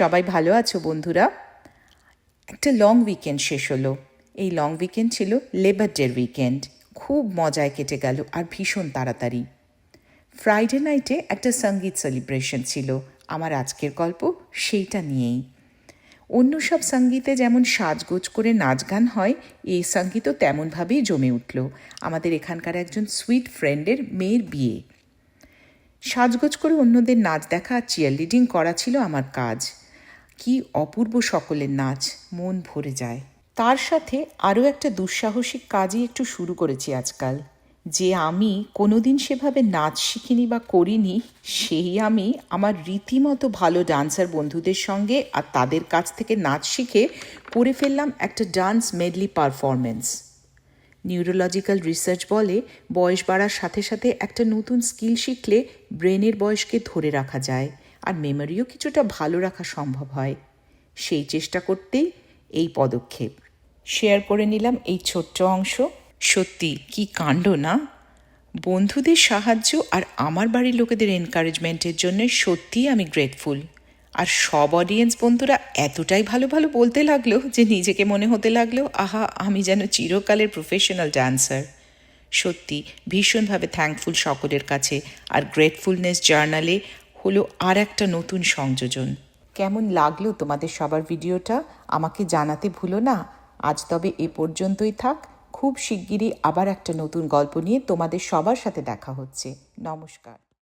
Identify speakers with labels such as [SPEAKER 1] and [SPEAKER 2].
[SPEAKER 1] সবাই ভালো আছো বন্ধুরা? একটা লং উইকেন্ড শেষ হলো। এই লং উইকেন্ড ছিল লেবার ডের উইকেন্ড খুব মজায় কেটে গেল আর ভীষণ তাড়াতাড়ি। ফ্রাইডে নাইটে একটা সংগীত সেলিব্রেশন ছিল। আমার আজকের গল্প সেইটা নিয়েই। অন্য সব সঙ্গীতে যেমন সাজগোজ করে নাচ গান হয় এই সঙ্গীতও তেমনভাবেই জমে উঠল। আমাদের এখানকার একজন সুইট ফ্রেন্ডের মেয়ের বিয়ে। সাজগোজ করে অন্যদের নাচ দেখা আর চিয়ার লিডিং করা ছিল আমার কাজ। কি অপূর্ব সকলের নাচ, মন ভরে যায়। তার সাথে আরও একটা দুঃসাহসিক কাজই একটু শুরু করেছি আজকাল। যে আমি কোনোদিন সেভাবে নাচ শিখিনি বা করিনি, সেই আমি আমার রীতিমতো ভালো ডান্সার বন্ধুদের সঙ্গে আর তাদের কাছ থেকে নাচ শিখে করে ফেললাম একটা dance medley performance neurological research বলে বয়স বাড়ার সাথে সাথে একটা নতুন স্কিল শিখলে ব্রেনের বয়সকে ধরে রাখা যায়। আর মেমোরিও কিছুটা ভালো রাখা সম্ভব হয়। সেই চেষ্টা করতেই এই পদক্ষেপ। শেয়ার করে নিলাম এই ছোট্ট অংশ। সত্যি, কি কাণ্ড না? বন্ধুদের সাহায্য আর আমার বাড়ির লোকেদের এনকারেজমেন্টের জন্য সত্যিই আমি গ্রেটফুল আর সব অডিয়েন্স বন্ধুরা এতটাই ভালো ভালো বলতে লাগল যে নিজেকে মনে হতে লাগল, আহা, আমি যেন চিরকালের প্রফেশনাল ডান্সার সত্যি, ভীষণভাবে থ্যাঙ্কফুল সকলের কাছে। আর গ্রেটফুলনেস জার্নালে হলো আর একটা নতুন সংযোজন। কেমন লাগল তোমাদের সবার ভিডিওটা? আমাকে জানাতে ভুলো না। আজ তবে এ পর্যন্তই থাক। খুব শিগগিরই আবার একটা নতুন গল্প নিয়ে তোমাদের সবার সাথে দেখা হচ্ছে। নমস্কার।